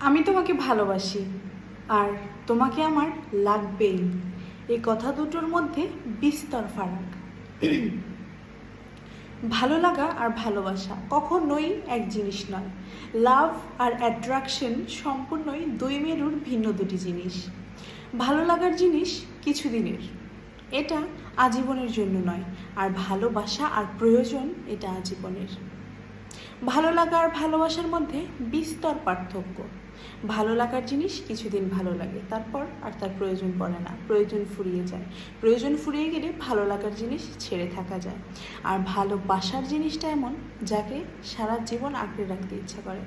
আমি তোমাকে ভালোবাসি, আর তোমাকে আমার লাগবেই। এই কথা দুটোর মধ্যে বিস্তর ফারাক। ভালো লাগা আর ভালোবাসা কখনোই এক জিনিস নয়। লাভ আর অ্যাট্রাকশন সম্পূর্ণই দুই মেরুর ভিন্ন দুটি জিনিস। ভালো লাগার জিনিস কিছুদিনের। এটা আজীবনের জন্য নয়, আর ভালোবাসা আর প্রয়োজন এটা আজীবনের। ভালো লাগা আর ভালোবাসার মধ্যে বিস্তর পার্থক্য। ভালো লাগার জিনিস কিছুদিন ভালো লাগে, তারপর আর তার প্রয়োজন পড়ে না, প্রয়োজন ফুরিয়ে যায়। প্রয়োজন ফুরিয়ে গেলে ভালো লাগার জিনিস ছেড়ে থাকা যায়। আর ভালোবাসার জিনিসটা এমন যাকে সারা জীবন আঁকড়ে রাখতে ইচ্ছা করে,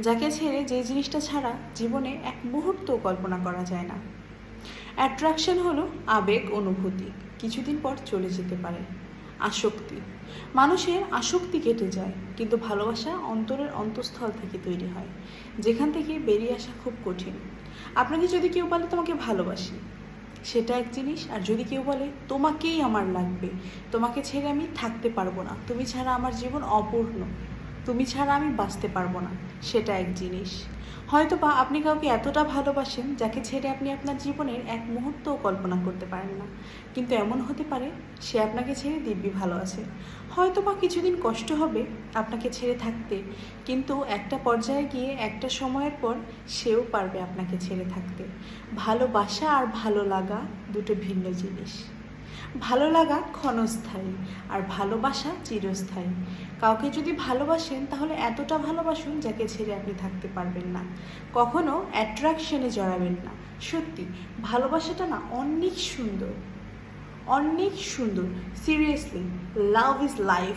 যাকে ছেড়ে যে জিনিসটা ছাড়া জীবনে এক মুহূর্তও কল্পনা করা যায় না। অ্যাট্রাকশন হলো আবেগ, অনুভূতি, কিছুদিন পর চলে যেতে পারে। আসক্তি। মানুষের আসক্তি কেটে যায়, কিন্তু ভালোবাসা অন্তরের অন্তঃস্থল থেকে তৈরি হয়, যেখান থেকে বেরিয়ে আসা খুব কঠিন। আপনাকে যদি কেউ বলে, তোমাকে ভালোবাসি সেটা এক জিনিস, আর যদি কেউ বলে, তোমাকেই আমার লাগবে তোমাকে ছেড়ে আমি থাকতে পারব না। তুমি ছাড়া আমার জীবন অপূর্ণ। তুমি ছাড়া আমি বাঁচতে পারব না, সেটা এক জিনিস। হয়তো বা আপনি কাউকে এতটা ভালোবাসেন যাকে ছেড়ে আপনি আপনার জীবনের এক মুহূর্তও কল্পনা করতে পারেন না। কিন্তু এমন হতে পারে সে আপনাকে ছেড়ে দিব্যি ভালো আছে। হয়তো বা কিছুদিন কষ্ট হবে আপনাকে ছেড়ে থাকতে, কিন্তু একটা পর্যায়ে গিয়ে একটা সময়ের পর সেও পারবে আপনাকে ছেড়ে থাকতে। ভালোবাসা আর ভালো লাগা দুটো ভিন্ন জিনিস। ভালো লাগা ক্ষণস্থায়ী আর ভালোবাসা চিরস্থায়ী। কাউকে যদি ভালোবাসেন, তাহলে এতটা ভালোবাসুন যাকে ছেড়ে আপনি থাকতে পারবেন না। কখনো অ্যাট্রাকশনে জড়াবেন না। সত্যি, ভালোবাসাটা না অনেক সুন্দর। অনেক সুন্দর। Seriously, love is life.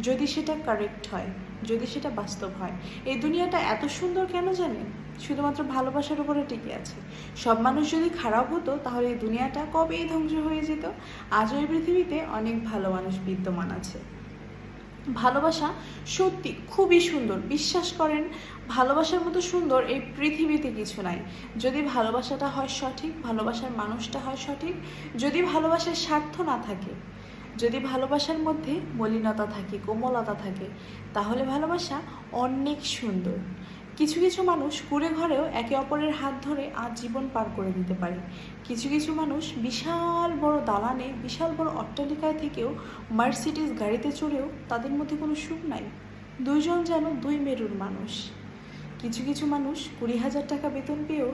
যদি সেটা কারেক্ট হয়। যদি সেটা বাস্তব হয়। এই দুনিয়াটা এত সুন্দর কেন জানেন শুধুমাত্র ভালোবাসার উপরে টিকে আছে। সব মানুষ যদি খারাপ হতো, তাহলে এই দুনিয়াটা কবেই ধ্বংস হয়ে যেত? আজও এই পৃথিবীতে অনেক ভালো মানুষ বিদ্যমান আছে। ভালোবাসা সত্যি খুবই সুন্দর, বিশ্বাস করেন, ভালোবাসার মতো সুন্দর এই পৃথিবীতে কিছু নাই। যদি ভালোবাসাটা হয় সঠিক, ভালোবাসার মানুষটা হয় সঠিক, যদি ভালোবাসার স্বার্থ না থাকে যদি ভালোবাসার মধ্যে মলিনতা থাকে, কোমলতা থাকে, তাহলে ভালোবাসা অনেক সুন্দর। কিছু কিছু মানুষ কুড়ে ঘরেও একে অপরের হাত ধরে আজ জীবন পার করে দিতে পারে। কিছু কিছু মানুষ বিশাল বড় দালানে, বিশাল বড় অট্টালিকায় থেকেও মার্সিডিস গাড়িতে চড়েও তাদের মধ্যে কোনো সুখ নাই। দুইজন যেন দুই মেরুর মানুষ। কিছু কিছু মানুষ কুড়ি হাজার টাকা বেতন পেয়েও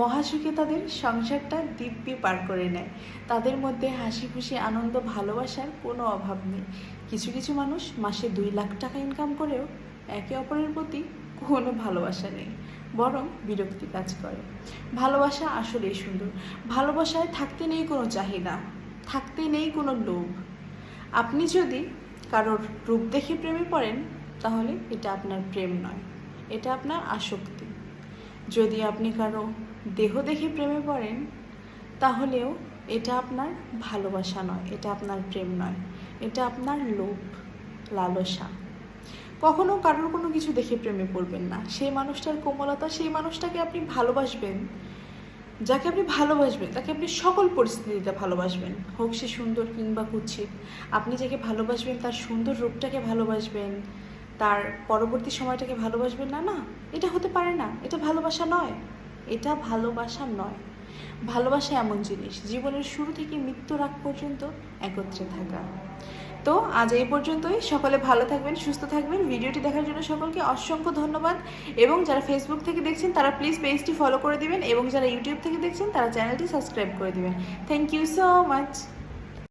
মহাসুখে তাদের সংসারটা দিব্যি পার করে নেয়। তাদের মধ্যে হাসি খুশি, আনন্দ, ভালোবাসার কোনো অভাব নেই। কিছু কিছু মানুষ মাসে দুই লাখ টাকা ইনকাম করেও একে অপরের প্রতি কোনো ভালোবাসা নেই, বরং বিরক্তি কাজ করে। ভালোবাসা আসলেই সুন্দর। ভালোবাসায় থাকতে নেই কোনো চাহিদা, থাকতে নেই কোনো লোভ। আপনি যদি কারোর রূপ দেখে প্রেমে পড়েন, তাহলে এটা আপনার প্রেম নয়, এটা আপনার আসক্তি। যদি আপনি কারও দেহ দেখে প্রেমে পড়েন, তাহলেও এটা আপনার ভালোবাসা নয়, এটা আপনার প্রেম নয়, এটা আপনার লোভ, লালসা। কখনো কারোর কোনো কিছু দেখে প্রেমে পড়বেন না। সেই মানুষটার কোমলতা, সেই মানুষটাকে আপনি ভালোবাসবেন, যাকে আপনি ভালোবাসবেন, তাকে আপনি সকল পরিস্থিতিতে ভালোবাসবেন, হোক সে সুন্দর কিংবা কুৎসিত। আপনি যাকে ভালোবাসবেন, তার সুন্দর রূপটাকে ভালোবাসবেন, তার পরবর্তী সময়টাকে ভালোবাসবেন না না, এটা হতে পারে না, এটা ভালোবাসা নয়। এটা ভালোবাসা নয়। ভালোবাসা এমন জিনিস, জীবনের শুরু থেকে মৃত্যুর আগ পর্যন্ত একত্রে থাকা। তো আজ এই পর্যন্তই। সকলে ভালো থাকবেন, সুস্থ থাকবেন। ভিডিওটি দেখার জন্য সকলকে অসংখ্য ধন্যবাদ। এবং যারা ফেসবুক থেকে দেখছেন, তারা প্লিজ পেজটি ফলো করে দিবেন এবং যারা ইউটিউব থেকে দেখছেন, তারা চ্যানেলটি সাবস্ক্রাইব করে দিবেন। Thank you so much